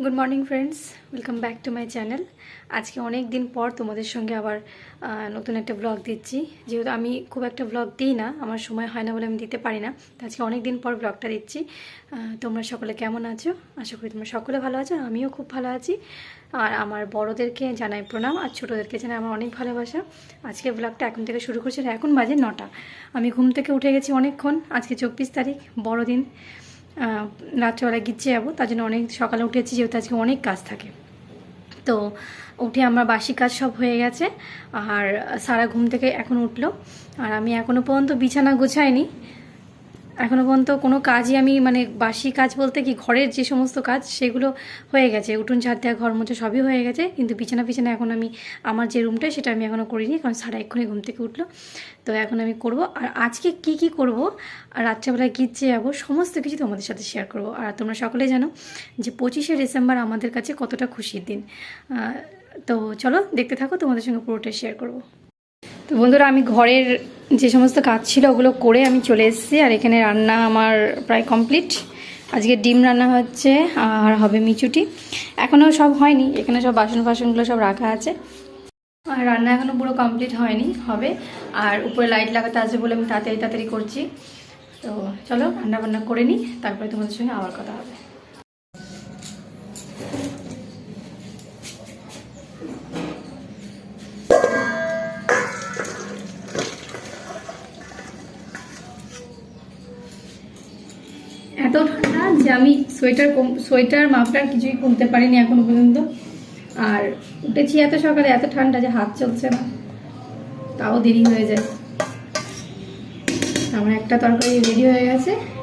Good morning friends welcome back to my channel আজকে অনেক দিন পর তোমাদের সঙ্গে আবার নতুন একটা ব্লগ দিচ্ছি। যেহেতু আমি খুব একটা ব্লগ দিই না, আমার সময় হয় না বলে আমি দিতে পারি না। তো আজকে অনেক দিন পর ব্লগটা দিচ্ছি। তোমরা সকলে কেমন আছো? আশা করি তোমরা সকলে ভালো আছো আমিও খুব ভালো আছি। আর আমার বড়োদেরকে জানাই প্রণাম, আর ছোটোদেরকে জানাই আমার অনেক ভালোবাসা। আজকে ব্লগটা এখন থেকে শুরু করছি এখন বাজে নটা। আমি ঘুম থেকে উঠে গেছি অনেকক্ষণ, আজকে চব্বিশ তারিখ, বড়দিন। রাত্রেবেলায় গিচ্ছে যাব, তার জন্য অনেক সকালে উঠেছি, যেহেতু আজকে অনেক কাজ থাকে। তো উঠে আমার বাসি কাজ সব হয়ে গেছে, আর সারা ঘুম থেকে এখন উঠল। আর আমি এখনও পর্যন্ত বিছানা গোছাইনি এখনও পর্যন্ত কোনো কাজই আমি মানে বাসি কাজ বলতে কি ঘরের যে সমস্ত কাজ সেগুলো হয়ে গেছে। উঠুন ঝাড় দেওয়া, ঘর মোছা সবই হয়ে গেছে। কিন্তু বিছানা বিছানা এখন আমি, আমার যে রুমটা সেটা আমি এখনও করিনি কারণ সারা এক্ষুনি ঘুম থেকে উঠল। তো এখন আমি করব। আর আজকে কি কি করব? আর রাত্রেবেলায় গিচ্ছে যাব? সমস্ত কিছু তোমাদের সাথে শেয়ার করব। আর তোমরা সকলে জানো যে পঁচিশে ডিসেম্বর আমাদের কাছে কতটা খুশির দিন। তো চলো দেখতে থাকো, তোমাদের সঙ্গে পুরোটা শেয়ার করব। তো বন্ধুরা, আমি ঘরের যে সমস্ত কাজ ছিল ওগুলো করে আমি চলে এসেছি, আর এখানে রান্না আমার প্রায় কমপ্লিট। আজকে ডিম রান্না হচ্ছে, আর হবে মিচুটি। এখনও সব হয়নি, এখানে সব বাসন ফাসনগুলো সব রাখা আছে। আর রান্না এখনও পুরো কমপ্লিট হয়নি, হবে। আর উপরে লাইট লাগাতে আসবে বলে আমি তাড়াতাড়ি তাড়াতাড়ি করছি। তো চলো রান্না বান্না করে নিই, তারপরে তোমাদের সঙ্গে আবার কথা হবে। সোয়েটার কম, সোয়েটার মাফলার কিছুই কিনতে পারিনি এখনও পর্যন্ত। আর উঠেছি এত সকালে, এত ঠান্ডা যে হাত চলছে না। তাও দেরি হয়ে যায়। আমার একটা তরকারি রেডি হয়ে গেছে।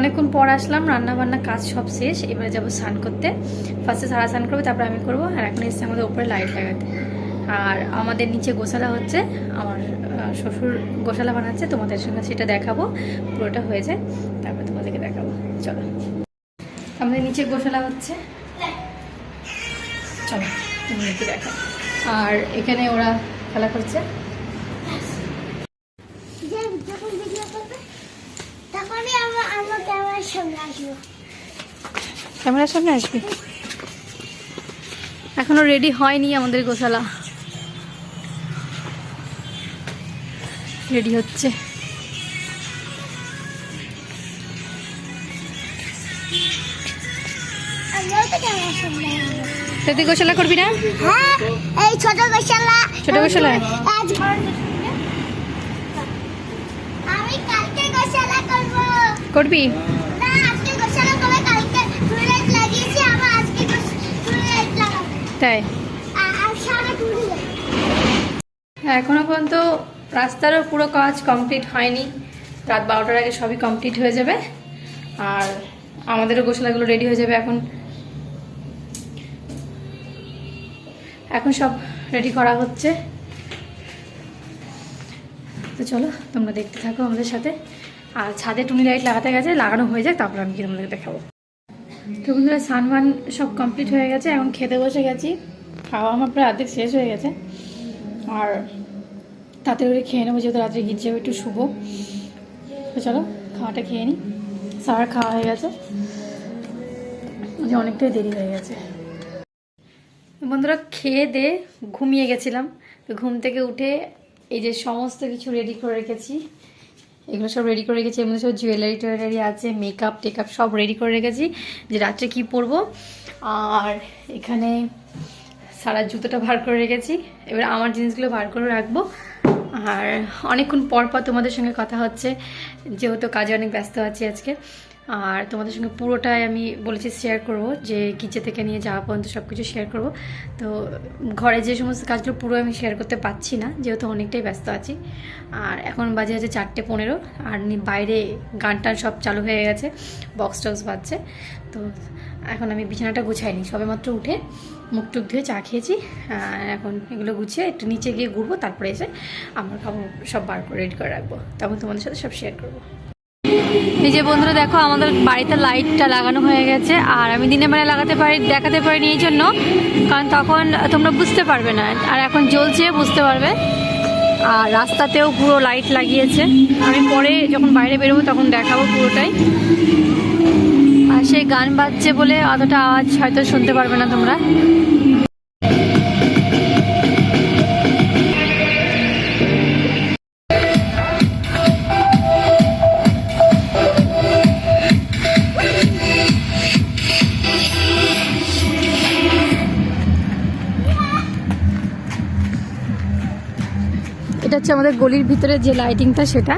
অনেকক্ষণ পর আসলাম রান্না বান্না কাজ সব শেষ। এবারে যাব স্নান করতে। ফার্স্টে সারা স্নান করব, তারপর আমি করব। আর এখন এসছে আমাদের উপরে লাইট লাগাতে। আর আমাদের নিচে গোশালা হচ্ছে, আমার শ্বশুর গোশালা বানাচ্ছে, তোমাদের সঙ্গে সেটা দেখাবো। পুরোটা হয়ে যায়, তারপর তোমাদেরকে দেখাবো। চলো। আমাদের নিচে গোশালা হচ্ছে। চলো তুমি দেখো আর এখানে ওরা খেলা করছে যে যখন ভিডিও করবে তখনই আমরা আমার ক্যামেরার সামনে আসব ক্যামেরার সামনে আসবি? এখনও রেডি হয়নি আমাদের গোশালা। রেডি হচ্ছে। তুই গোশালা করবি না? হ্যাঁ এই ছোট গোশালা ছোট গোশালা? করব করবি না আজকে গোশালা করে কালকে টুইলাইট লাগিয়েছি আবার আজকে টুইলাইট লাগাবো তাই? হ্যাঁ এখনও পর্যন্ত রাস্তারও পুরো কাজ কমপ্লিট হয়নি। রাত বারোটার আগে সবই কমপ্লিট হয়ে যাবে। আর আমাদেরও গোশালাগুলো রেডি হয়ে যাবে এখন। এখন সব রেডি করা হচ্ছে। তো চলো, তোমরা দেখতে থাকো আমাদের সাথে। আর ছাদে টুনি লাইট লাগাতে গেছে, লাগানো হয়ে যাক, তারপর আমি কি তোমাদেরকে দেখাবো। তো বন্ধুরা সানমান সব কমপ্লিট হয়ে গেছে, এখন খেতে বসে গেছি। খাওয়া আমার প্রায় অর্ধেক শেষ হয়ে গেছে। আর তাড়াতাড়ি করে খেয়ে নেব, যেহেতু রাত্রে গিয়ে যাব একটু শুভ চলো, খাওয়াটা খেয়ে নিই সার খাওয়া হয়ে গেছে। যে অনেকটাই দেরি হয়ে গেছে। বন্ধুরা, খেয়ে দে, ঘুমিয়ে গেছিলাম। তো ঘুম থেকে উঠে এই যে সমস্ত কিছু রেডি করে রেখেছি। এগুলো সব রেডি করে রেখেছি, এর মধ্যে সব জুয়েলারি টুয়েলারি আছে মেকআপ টেকআপ সব রেডি করে রেখেছি যে রাত্রে কি পরবো। আর এখানে সারা জুতোটা ভার করে রেখেছি, এবার আমার জিনিসগুলো ভার করে রাখব। আর অনেকক্ষণ পর পর তোমাদের সঙ্গে কথা হচ্ছে, যেহেতু কাজে অনেক ব্যস্ত আছি আজকে। আর তোমাদের সঙ্গে পুরোটাই আমি বলেছি শেয়ার করব, যে কিচে থেকে নিয়ে যাওয়া পর্যন্ত সব কিছু শেয়ার করব। তো ঘরে যে সমস্ত কাজগুলো পুরো আমি শেয়ার করতে পারছি না, যেহেতু অনেকটাই ব্যস্ত আছি। আর এখন বাজে আছে চারটে পনেরো, আর বাইরে গান টান সব চালু হয়ে গেছে বক্স টক্স বাজছে। তো এখন আমি বিছানাটা গুছাইনি সবে মাত্র উঠে মুখ টুক ধুয়ে চা খেয়েছি এখন এগুলো গুছিয়ে একটু নিচে গিয়ে ঘুরবো, তারপরে এসে আমার খাবার সব বার করে রেডি করে রাখব। তখন তোমাদের সাথে সব শেয়ার করব। এই যে বন্ধুরা দেখো, আমাদের বাড়িতে লাইটটা লাগানো হয়ে গেছে, আর আমি দিনের বেলা লাগাতে পারি, দেখাতে পারিনি এই জন্য, কারণ তখন তোমরা বুঝতে পারবে না, আর এখন জ্বলছে, বুঝতে পারবে। আর রাস্তাতেও পুরো লাইট লাগিয়েছে। আমি পরে যখন বাইরে বেরোবো তখন দেখাবো পুরোটাই। আর সেই গান বাজছে বলে অতটা আওয়াজ হয়তো শুনতে পারবে না তোমরা। এটা হচ্ছে আমাদের গলির ভিতরে যে লাইটিংটা সেটা,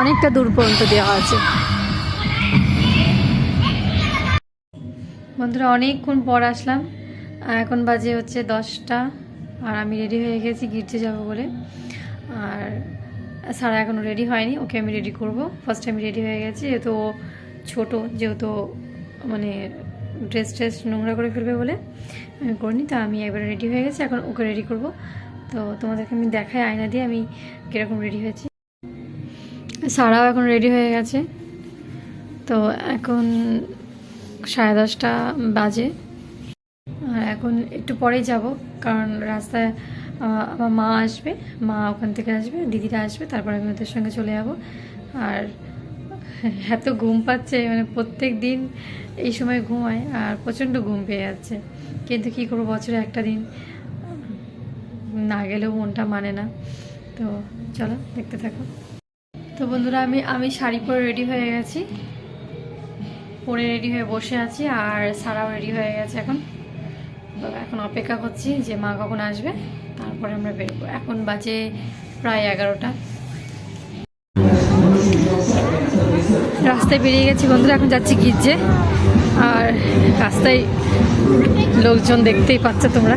অনেকটা দূর পর্যন্ত দেওয়া আছে। বন্ধুরা, অনেকক্ষণ পর আসলাম। এখন বাজে হচ্ছে দশটা, আর আমি রেডি হয়ে গেছি গির্জে যাব বলে। আর সারা এখনও রেডি হয়নি, ওকে আমি রেডি করব। ফার্স্ট আমি রেডি হয়ে গেছি, যেহেতু ও ছোটো, যেহেতু মানে ড্রেস ট্রেস নোংরা করে ফেলবে বলে আমি করিনি তা আমি একবার রেডি হয়ে গেছি, এখন ওকে রেডি করব। তো তোমাদেরকে আমি দেখাই আয়না দিয়ে আমি কীরকম রেডি হয়েছি। সারাও এখন রেডি হয়ে গেছে। তো এখন সাড়ে দশটা বাজে। আর এখন একটু পরেই যাব, কারণ রাস্তায় আমার মা আসবে, মা ওখান থেকে আসবে, দিদিরা আসবে, তারপর আমি ওদের সঙ্গে চলে যাব। আর এত ঘুম পাচ্ছে মানে প্রত্যেক দিন এই সময় ঘুমায়, আর প্রচণ্ড ঘুম পেয়ে যাচ্ছে। কিন্তু কী করব, বছরে একটা দিন। না গেলেও মনটা মানে না। তো চলো, দেখতে থাকো। তো বন্ধুরা, আমি আমি শাড়ি পরে রেডি হয়ে গেছি। পরে রেডি হয়ে বসে আছি আর সারাও রেডি হয়ে গেছে এখন। এখন অপেক্ষা করছি যে মা কখন আসবে, তারপরে আমরা বেরোবো। এখন বাজে প্রায় এগারোটা। রাস্তায় বেরিয়ে গেছি বন্ধুরা, এখন যাচ্ছি গির্জে। আর রাস্তায় লোকজন দেখতেই পাচ্ছ তোমরা।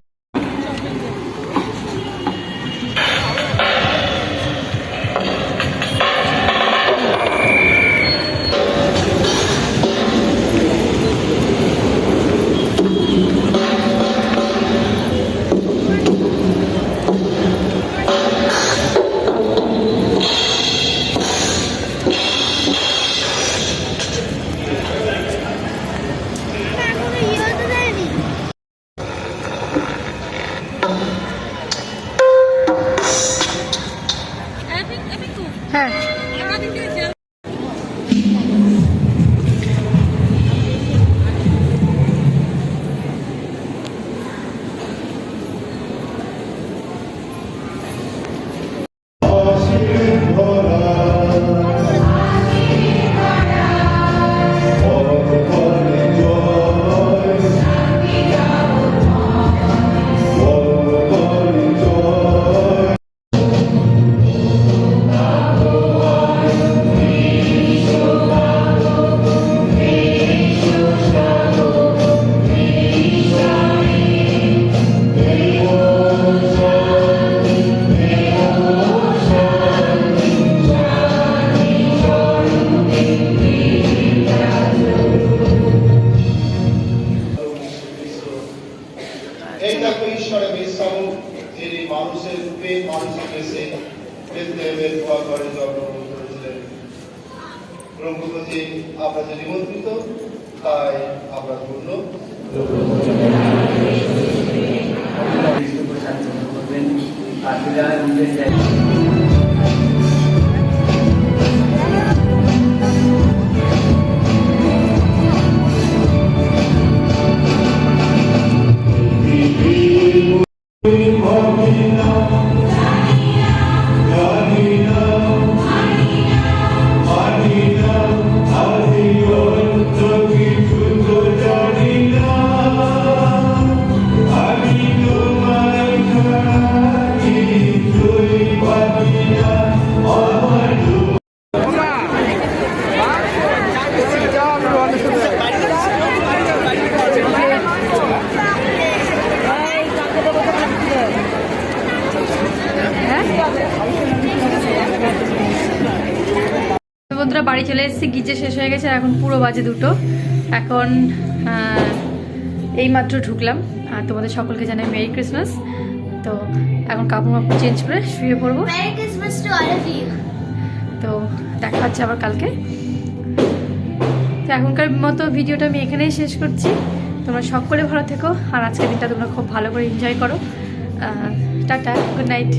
Ready, kids? নিমন্ত্রিত তাই আমরা ধন্য। আর বাড়ি চলে এসেছি গিজে শেষ হয়ে গেছে আর এখন পুরো বাজে দুটো। এখন আহ, এইমাত্র ঢুকলাম। আর তোমাদের সকলকে জানাই মেরি ক্রিসমাস তো এখন কাপড় মাপড় চেঞ্জ করে শুয়ে পড়ব। তো দেখা হচ্ছে আবার কালকে। তো এখনকার মতো ভিডিওটা আমি এখানেই শেষ করছি। তোমরা সকলে ভালো থেকো। আর আজকের দিনটা তোমরা খুব ভালো করে এনজয় করো। Tata good night